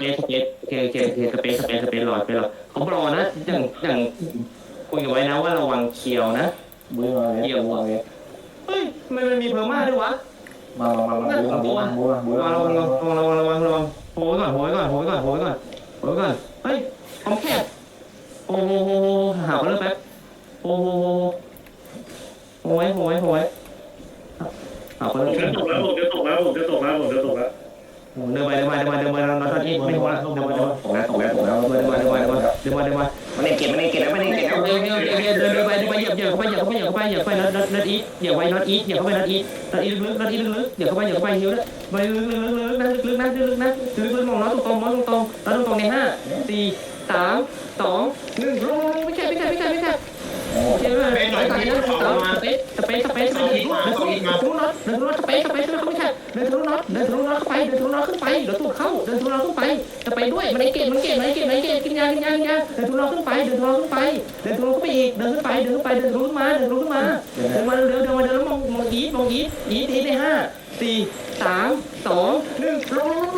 เปซสเปซโอเคโอเคโอเคสเปซสเปซสเปซรอสเปซรอเขารอนะอย่างอย่างคุยกันไว้นะว่าระวังเคียวนะบูมาเลยเกี่ยวบูมาเฮ้ยทำไมมันมีเพอร์มาด้วยวะมามามามาบูมาบูมาบูมาบูระวังระวังระวังระวังระวังโหยก่อนโหยก่อนโหยก่อนโหยก่อนโหยก่อนเฮ้ยของแคบโอ้โหหาเขาเริ่มแป๊บโอ้โหโหยโหยโหยหาเขาผเริ่มมจะตกแล้วผมจะตกแล้วผมจะตกแล้วผมจะตกแล้ว เดินไปเดินมาเดินมาเดินมาเดินมาตอนนี้ไม่หัวเดินมาเดินมาตกแล้วตกแล้วตกแล้วเดินมาเดินมาเดินมาเดินมาเดินมามันเล่นเกมมันเล่นเกมแล้วมันเล่นเกมแล้วเดินเดินเดินเดินเดินไปเดินไปเหยียบเหยียบเข้าไปเหยียบเข้าไปเหยียบเข้าไปเหยียบเข้าไปนัดนัดอีทเหยียบไว้นัดอีทเหยียบเข้าไปนัดอีทนัดอีทลึกนัดอีทลึกเหยียบเข้าไปเหยียบเข้าไปหิวเลยไปลึกๆลึกๆนะลึกๆนะลึกๆนะลึกๆมองน้องตรงมองตรงๆแล้วตรงๆในห้าสี่สามสองหนึ่งลงลงไม่ใช่ไม่ใช่ไม่ใช่ไม่ใช่โอเคเลยสายสายนะสเปซสเปซสเปซสเปซเดินทะลุน็อตเดินทะลุน็อตสเปซสเปซไม่ใช่ เดินทะลุน็อตเดินทะลุน็อตเข้าไปเดินทะลุน็อตขึ้นไปเดี๋ยวตูดเข้าเดินทะลุน็อตขึ้นไปจะไปด้วยมันไอเกตมันเกตมันไอเกตมันไอเกตกินยากินยากินยาเดินทะลุน็อตขึ้นไปเดินทะลุน็อตขึ้นไปเดินทะลุขึ้นไปอีกเดินขึ้นไปเดินขึ้นไปเดินทะลุขึ้นมาเดินทะลุขึ้นมาเดินมาเดินเดินมาเดินแล้วมองมองอีทมองอีทอีทอีทในห้าสี่สามสองหนึ่งลง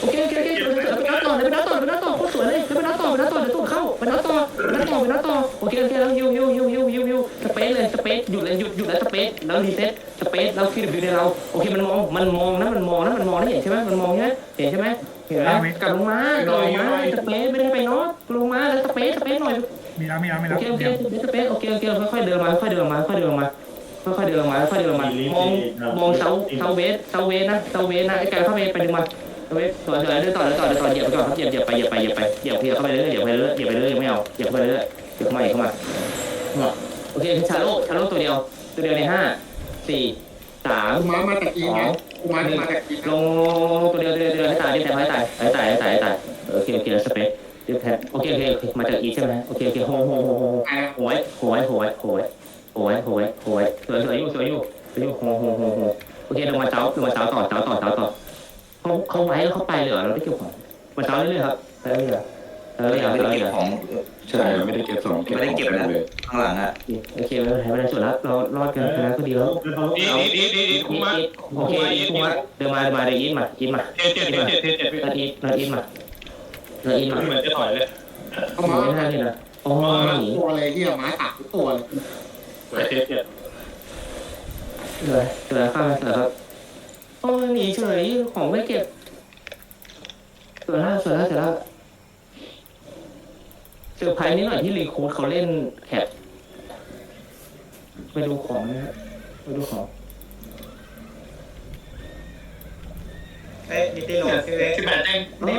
โอเคโอเคโอเคเดินไปนัดต่อเดินไปนัดต่อเดินไปนัดต่อโคตรสวยเลยเดินไปนัดต่อไปนัดต่อเดี๋ยวตูดเข้าไปนัดต่อไปนัดต่อไปนัดต่อโอเคโอเคแล้วฮิวฮิวฮิวฮิวฮิวฮิวสเปซเลยสเปซหยุดเลยหยุดหยุดแล้วสเปซแล้วรีเซ็ตสเปซแล้วคิดดูในเราโอเคมันมองมันมองนะมันมองนะมันมองนะเห็นใช่ไหมมันมองใช่ไหมเห็นใช่ไหมเห็นไหมกลับลงมากลับลงมาสเปซไม่ได้ไปน็อตลงมาแล้วสเปซสเปซหน่อยมีแล้วมีแล้วมีโอแล้วเคโอเคเดี๋ยวสเปซโอเคโอเคค่อยๆเดินมาค่อยๆเดินมาค่อยๆเดินมาค่อยๆเดินมาค่อยๆเดินมามองมองเซาเซาเวสเซาเวสนะเซาเวสนะไอ้ไก่เข้าไปไปดึงมา เวสสวยสวยเดินต่อเดินต่อเดินต่อเหยียบไปก่อนครับเหยียบเหยียบไปเหยียบไปเหยียบไปเหยียบเหยียบเข้าไปเรื่อยเหยียบไปเรื่อยเหยียบไปเรื่อยไม่เอาเหยียบเข้าไปเรื่อยเหยียบเข้ามาเหยียบเข้ามาโอเคชาโลชาโลตัวเดียว ตัวเดียวในห้าสี่สามมามาจากอีไงกูมามาจากอีลงตัวเดียวตัวเดียวตัวเดียวให้ตายดิแต่ให้ตายให้ตายให้ตายให้ตายโอเคโอเคสเปซเดี๋ยวแทนโอเคโอเคโอเคมาจากอีใช่ไหมโอเคโอเคโฮโฮโฮโฮโหยโหยโหยโหยโหยโหยโหยสวยสวยอยู่สวยอยู่สวยอยู่โหโหโหโหโอเคลงมาเจ้าลงมาเจ้าต่อเจ้าต่อเจ้าต่อ เขาเขาไว้แล้วเขาไปเลยเหรอเราไม่เกี่ยวของมาเจ้าเรื่อยๆครับไปเรื่อยๆเอออย่างไม่เรื่ได้อยเก็บของใช่ไม่ได้เก็บสองไม่ได้เก็บนะเลยข้างหลังอะๆโอเคไม่เป็นไรไม่เป็นไรสุดแล้วเรารอดกันนะก็ดีแล้วอีอีอีอีอีกูมาโอเคกูมาเดินมาเดินมาเดินอีทมาอีทมาเจ็ดเจ็ดเจ็ดเจ็ดเจ็ดเจ็ดเดินอีทเดินอีทมาเดินอีทมาเหมือนจะถอยเลยเขาโอ้มายน่าเลยนะโอ้หนีตัวเลยที่หมาตัดทุกตัวเลยเจ็ดเจ็ดเลยเลยข้ามไปเลยครับ โอ้หนีเฉยของไม่เก็บสวยแล้วสวยแล้วสวยแล้วเซอร์ไพรส์นิดหน่อยที่รีคูดเขาเล่นแคปไปดูของนะฮะไปดูของเอ้ยนิติโลพี่เวสิบแปดแจ้งเอ้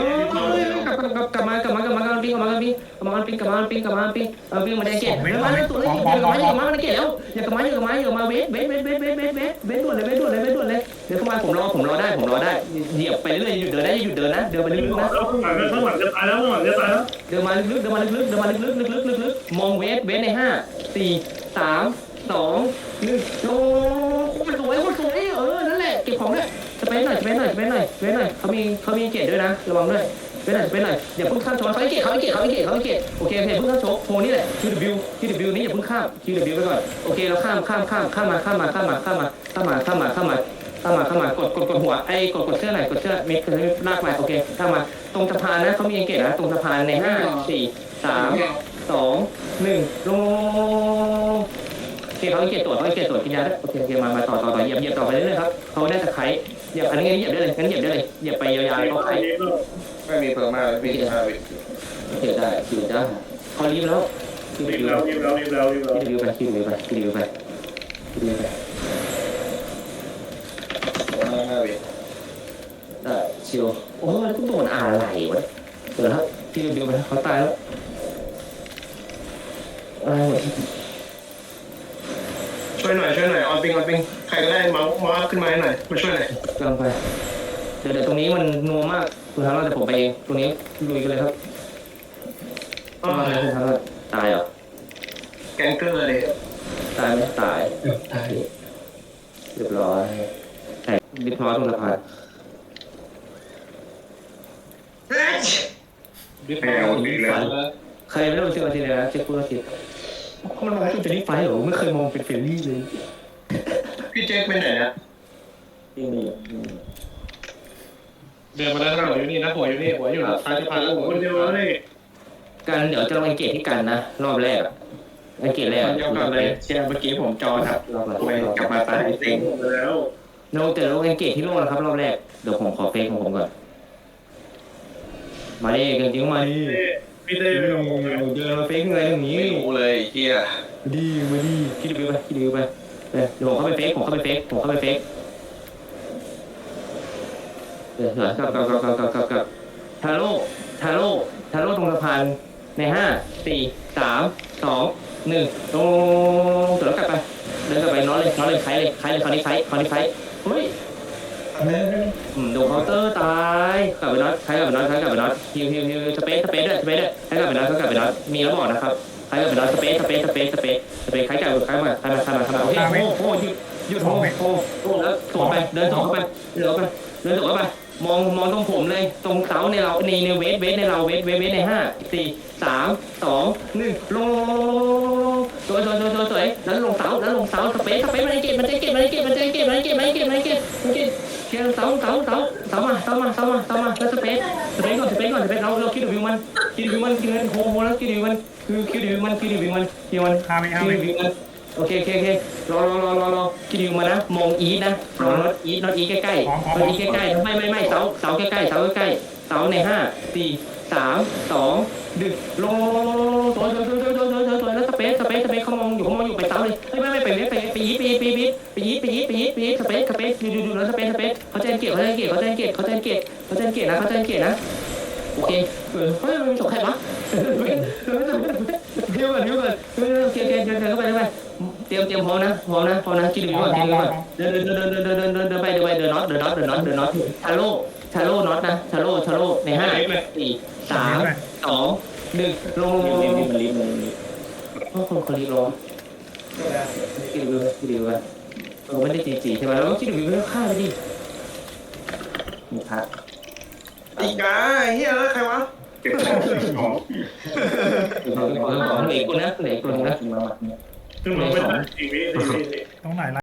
ย กลับกลับกลับมากลับมากลับมากลับมาปิ้งกลับมาปิ้งกลับมาปิ้งกลับมาปิ้งกลับมาปิ้งเอาปิ้งมาแดงเกตเดี๋ยวมาเลยตัวเลยอย่ากลับมาอย่ากลับมาเกตแล้วอย่ากลับมาอย่ากลับมาอย่ากลับมาเวทเวทเวทเวทเวทเวทเวทเวทด่วนเลยเวทด่วนเลยเวทด่วนเลยเดี๋ยวเข้ามาผมรอผมรอได้ผมรอได้เหยียบไปเรื่อยหยุดเดินได้หยุดเดินนะเดินไปลึกๆนะข้างหลังข้างหลังจะตายแล้วข้างหลังจะตายแล้วเดินมาลึกๆเดินมาลึกๆเดินมาลึกๆลึกๆลึกๆมองเวทเวทในห้าสี่สามสองหนึ่งลงโคตรสวยโคตรสวยเออนั่นแหละเก็บของด้วยสเปหน่อยสเปหน่อยสเปหน่อยสเปหน่อยเขามีเขามีเกียรติด้วยนะระวังด้วย สเปซหน่อยสเปซหน่อยอย่าเพิ่งข้ามชนเขาไม่เกตเขาไม่เกตเขาไม่เกตเขาไม่เกตโอเคโอเคเพิ่งข้ามโชว์โพนี่แหละ QW QW นี้อย่าเพิ่งข้าม QW ไปก่อนโอเคเราข้ามข้ามข้ามข้ามมาข้ามมาข้ามมาข้ามมาข้ามมาข้ามมาข้ามมาข้ามมาข้ามมากดกดกดหัวไอ้กดกดเสื้อหน่อยกดเสื้อมิดลากมาโอเคข้ามมาตรงสะพานนะเขามีเกตนะตรงสะพานในห้าสี่สามสองหนึ่งลง เคเขาเกียรตรวจเขาเกียรตรวจกินยาด้วยโอเคโอเคมามาต่อต่อต่อเหยียบเหยียบต่อไปเรื่อยๆครับเขาได้ตะไคร้เหยียบอันนี้เหยียบได้เลยงั้นเหยียบได้เลยเหยียบไปยาวๆเขาไคร้ไม่มีเพิ่มมากมีห้าวิโอเคได้คิวจ้าเขารีบแล้วคิวรีบคิวแล้วรีบแล้วรีบแล้วรีบแล้วคิวไปคิวไปคิวไปคิวไปห้าวิได้ชิวโอ้ยต้องโดนอะไรวะเดี๋ยวครับคิวคิวไปเขาตายแล้วอะไรช่ วยหน่อยช่วยหน่อยออนปิงออนปิงใครก็ได้เมาส์มาขึ้นมาให้หน่อยมาช่วยหน่อยกำลังไปเดี๋ยวเดี๋ยวตรงนี้มันนัวมากคุณทางเราแต่ผมไปเองตรงนี้ลุยกันเลยครับอ๋อว่าไงคุณทางเราตายเหรอแกงเกอร์เลยตายไหมตายเรียบร้อยแตกลิฟต์น้อยตรงสะพานแมวอีกแล้ว ใครไม่ได้มาเจออาทิตย์เลยนะเช็คคุณอาทิตย์ มันมองเป็นเฟรนลี่ไฟเหรอไม่เคยมองเป็นเฟรนลี่เลย พี่เจ๊กไปไหนอะที่นี่เดินมาแล้วหัวอยู่นี่นะหัวอยู่นี่หัวอยู่ซ้ายสะพานโอ้โหคนเดียวแล้วนี่กันเดี๋ยวจะลงอังเกตที่กันนะ รอบแรกอะอังเกตแรกเดียวกันเลยเชียร์เมื่อกี้ผมจอครับรอบแรกไปกลับมาตายเต็งหมดแล้วโนแต่ลงอังเกตที่โลกนะครับ รอบแรกเดี๋ยวผมขอเฟซของผมก่อนมาดิกันจริงมาดิ พี่เต้ไม่ลงเดินมาเฟซอะไรตรงนี้ไม่รู้เลยเฮียดีมาดีคิดดูไปคิดดูไปเดี๋ยวผมเข้าไปเฟซผมเข้าไปเฟซผมเข้าไปเฟซเดี๋ยวกับกับกับกับกับกับทาโร่ทาโร่ทาโร่ตรงสะพานในห้าสี่สามสองหนึ่งลงตัวแล้วกลับไปเดินกลับไปน้อยเลยน้อยเลยใครเลยใครเลยคราวนี้ใครคราวนี้ใครเฮ้ยอืม โดนเคาน์เตอร์ตายกลับไปน็อตใครกลับไปน็อตใครกลับไปน็อตฮิวฮิวฮิวสเปซสเปซด้วยสเปซด้วยใครกลับไปน็อตใครกลับไปน็อตมีแล้วบอกนะครับใครกลับไปน็อตสเปซสเปซสเปซสเปซสเปซใครกลับใครมาใครมาใครมาใครมาโอ้โหโอ้โหหยุดหยุดโอ้โหโอ้โหแล้วสวนไปเดินสวนเข้าไปเดินเข้าไปเดินสวนเข้าไปมองมองตรงผมเลยตรงเสาในเราในในเวทเวทในเราเวทเวทเวทในห้าสี่สามสองหนึ่งลงสวยสวยสวยสวยแล้วลงเสาแล้วลงเสาสเปซสเปซมันเก็บมันจะเก็บมันจะเก็บมันจะเก็บมันจะเก็บมันจะเก็บมันจะเก็บ มันจะเก็บเชียร์เสาเสาเสาเสามาเสามาเสามาเสามาแล้วสเปซสเปซก่อนสเปซก่อนสเปซเราเราคิดดูวิวมันคิดดูวิวมันคิดดูวิวมันโฮโฮแล้วคิดดูวิวมันคือคิดดูวิวมันคิดดูวิวมันคิดดูวิวมันห้าวิห้าคิดวิดูวิวมันโอเคโอเคโอเครอรอรอรอรอคิดดูวิวมานะมองอีทนะมองน็อตอีทน็อตอีทใกล้ๆน็อตอีทใกล้ๆไม่ไม่ไม่เสาเสาใกล้ๆเสาใกล้ๆเสาในห้าสี่สามสองดึกลงสวยสวยสวยสวยสว ดูดูดูแล้วสเปซสเปซเขาแจ้งเกียรเขาแจ้งเกียรเขาแจ้งเกียรเขาแจ้งเกียรเขาแจ้งเกียรนะเขาแจ้งเกียรนะโอเคเออเฮ้ยมันจบใครวะเดี๋ยวก่อนเดี๋ยวก่อนเออโอเคโอเคเดินเดินเข้าไปเดินไปเตรียมเตรียมพร้อมนะพร้อมนะพร้อมนะคิดดูก่อนคิดดูก่อนเดินเดินเดินเดินเดินเดินเดินเดินไปเดินไปเดินน็อตเดินน็อตเดินน็อตเดินน็อตชาโร่ชาโร่น็อตนะชาโร่ชาโร่ในห้าสี่สามสองหนึ่งลงลงลงลงมันรีบมันรีบโอ้คนคนรีบร้อนคิดดูคิดดูกัน เราไม่ได้จีจีใช่ไหมเราต้องคิดดูวิวฆ่าไปดิมีพระอีกาเฮียแล้วใครวะเก็บของของของเหล็กคนนะเหล็กคนนะกินมาหมัดเนี่ยขึ้นมาไม่ได้สี่วิสี่วิตรงไหนล่ะ